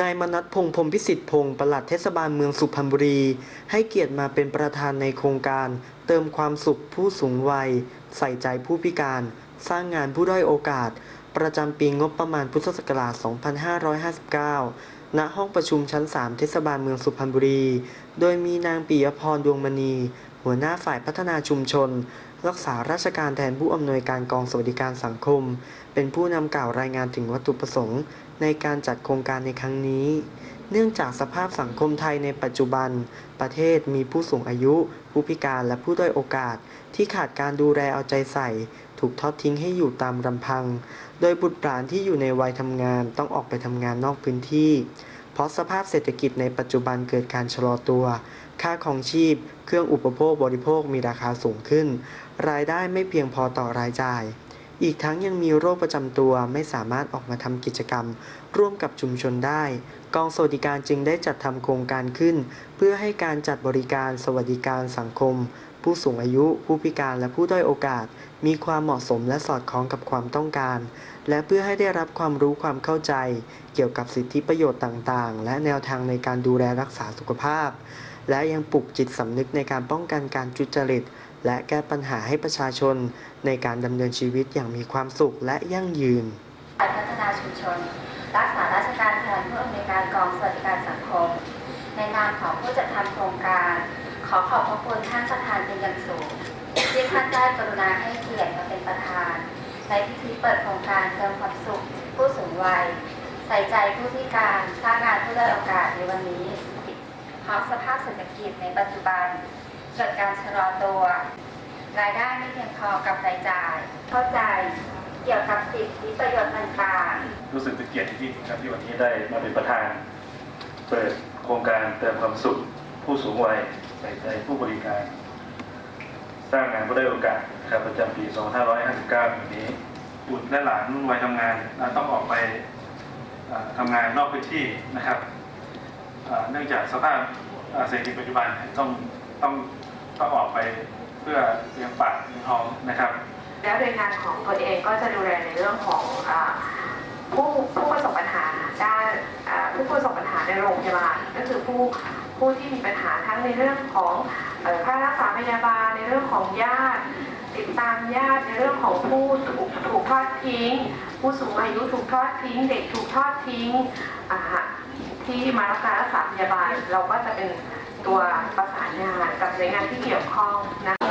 นายมนัทพงษ์พรมพิสิทธิ์พงศ์ปลัดเทศบาลเมืองสุพรรณบุรี ให้เกียรติมาเป็นประธานในโครงการ เติมความสุขผู้สูงวัย ใส่ใจผู้พิการ สร้างงานผู้ด้อยโอกาส ประจำปีงบประมาณพุทธศักราช 2559 ณ ห้องประชุมชั้น 3 เทศบาลเมืองสุพรรณบุรี โดยมีนางปิยพรดวงมณี หัวหน้าฝ่ายพัฒนาชุมชน รักษาราชการแทนผู้อำนวยการกองสวัสดิการสังคม เป็นผู้นำกล่าวรายงานถึงวัตถุประสงค์ ในการจัดโครงการในครั้งนี้ เนื่องจากสภาพสังคมไทยในปัจจุบัน ประเทศมีผู้สูงอายุ ผู้พิการและผู้ด้อยโอกาส ที่ขาดการดูแลเอาใจใส่ ถูกทอดทิ้งให้อยู่ตามลำพัง โดยบุตรหลานที่อยู่ในวัยทำงานต้องออกไปทำงานนอกพื้นที่ เพราะสภาพเศรษฐกิจในปัจจุบันเกิดการชะลอตัว ค่าของชีพ เครื่องอุปโภคบริโภคมีราคาสูงขึ้น รายได้ไม่เพียงพอต่อรายจ่าย อีกทั้งยังมีโรคประจำตัวไม่สามารถออกมาทำกิจกรรม ร่วมกับชุมชนได้ กองสวัสดิการจึงได้จัดทำโครงการขึ้น เพื่อให้การจัดบริการสวัสดิการสังคม ผู้สูงอายุ ผู้พิการและผู้ด้อยโอกาส มีความเหมาะสมและสอดคล้องกับความต้องการ และเพื่อให้ได้รับความรู้ความเข้าใจ เกี่ยวกับสิทธิประโยชน์ต่างๆ และแนวทางในการดูแลรักษาสุขภาพ และยังปลุกจิตสำนึกในการป้องกันการทุจริต และแก้ปัญหาให้ประชาชน ในการดำเนินชีวิตอย่างมีความสุขและยั่งยืนการพัฒนาชุมชน รักษาราชการแทนผู้อำนวยการกองสวัสดิการสังคม ในนามของผู้จัดทำโครงการ ขอขอบพระคุณท่านประธานเป็นอย่างสูงที่ท่านได้กรุณาให้เกียรติมาเป็นประธานในพิธีเปิดโครงการเติมความสุข ผู้สูงวัย ใส่ใจผู้พิการสร้างงานผู้ด้อยโอกาสในวันนี้ ราะสภาพเศรษฐกิจในปัจจุบัน เกิดการชะลอตัว รายได้ไม่เพียงพอกับรายจ่าย เข้าใจเกี่ยวกับสิทธิประโยชน์ต่างๆ รู้สึกเป็นเกียรติที่ครับที่วันนี้ได้มาเป็นประธาน เปิดโครงการเติมความสุขผู้สูงวัยใส่ใจผู้บริการ สร้างงานผู้ได้โอกาสครับประจำปี 2559ปีนี้บุตรและหลานวัยทำงานต้องออกไปทำงานนอกพื้นที่นะครับเนื่องจากสภาพ เศรษฐกิจปัจจุบันต้องต้องต้องออกไปเพื่อเลี้ยงปากเลี้ยงท้องนะครับ แล้วโดยงานของตนเองก็จะดูแลในเรื่องของอผู้ผู้ประสบปัญหาด้านผู้ประสบปัญหาในโรงพยาบาลก็คือผู้ ผู้ที่มีปัญหาทั้งในเรื่องของค่ารักษาพยาบาลในเรื่องของญาติ ติดตามญาติในเรื่องของผู้ถูกถูกทอดทิ้ง ผู้สูงอายุถูกทอดทิ้ง เด็กถูกทอดทิ้งที่มารับการรักษาพยาบาลเราก็จะเป็นตัวประสานงานกับหน่วยงานที่เกี่ยวข้องนะ